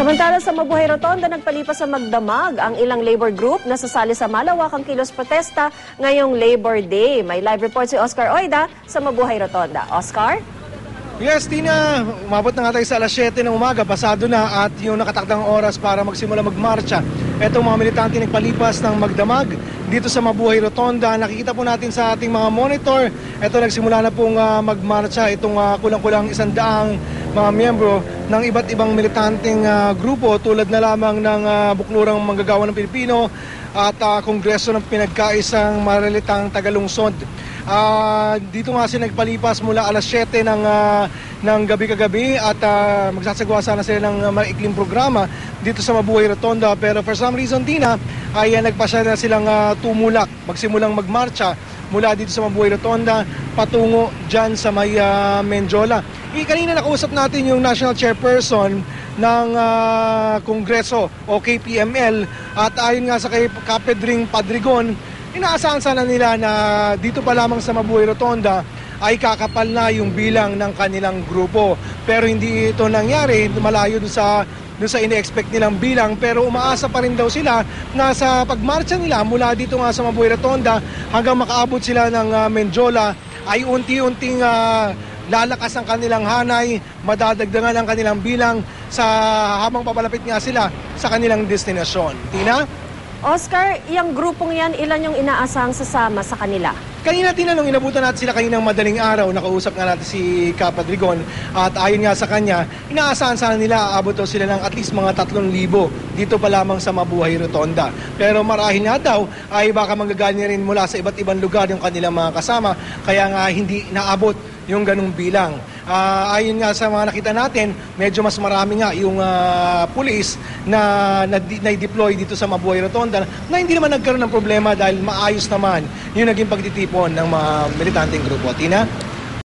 Samantala sa Mabuhay Rotonda, nagpalipas sa magdamag ang ilang labor group na sasali sa malawakang kilos protesta ngayong Labor Day. May live report si Oscar Oida sa Mabuhay Rotonda. Oscar? Yes, Tina, umabot na nga tayo sa alas 7 ng umaga, pasado na at yung nakatakdang oras para magsimula magmarcha. Etong mga militante nagpalipas ng magdamag dito sa Mabuhay Rotonda. Nakikita po natin sa ating mga monitor. Ito nagsimula na pong ah, magmarcha itong ah, kulang-kulang isandaang mga miyembro ng iba't ibang militanteng ah, grupo tulad na lamang ng ah, Buklurang Manggagawa ng Pilipino at ah, Kongreso ng Pinagkaisang Maralitang Tagalungsod. Ah, dito nga sila nagpalipas mula alas 7 ng, ah, ng gabi kagabi at ah, magsasagawa sana sila ng uh, maikling programa dito sa Mabuhay Rotonda. Pero for some reason, Tina, ay uh, nagpasya na silang ah, tumulak, magsimulang magmarcha mula dito sa Mabuhay Rotonda patungo dyan sa may ah, Menjola. Eh, kanina nakausap natin yung National Chairperson ng ah, Kongreso o KPML at ayon nga sa kay Kapedring Padrigon, inaasahan sana nila na dito pa lamang sa Mabuhay Rotonda ay kakapal na yung bilang ng kanilang grupo. Pero hindi ito nangyari, malayo doon sa doon sa ine-expect nilang bilang pero umaasa pa rin daw sila na sa pagmarcha nila mula dito nga sa Mabuhay Rotonda hanggang makaabot sila ng ah, Menjola ay unti-unting ah, lalakas ang kanilang hanay, madadagdagan ang kanilang bilang sa habang papalapit nga sila sa kanilang destinasyon. Tina? Oscar, yung grupong yan, ilan yung inaasahang sasama sa kanila? Kanina tinanong, inabutan natin sila kaninang madaling araw, nakausap nga natin si Kapadrigon at ayon nga sa kanya, inaasahan sana nila aabot daw sila ng at least mga 3,000 dito pa lamang sa Mabuhay Rotonda. Pero marahil nga daw ay baka manggagani rin mula sa iba't ibang lugar yung kanilang mga kasama, kaya nga hindi naabot yung ganung bilang. Ah, ayon nga sa mga nakita natin, medyo mas marami nga yung ah, pulis na na-deploy dito sa Mabuhay Rotonda na hindi naman nagkaroon ng problema dahil maayos naman yung naging pagtitipon ng mga militanteng grupo. Tina?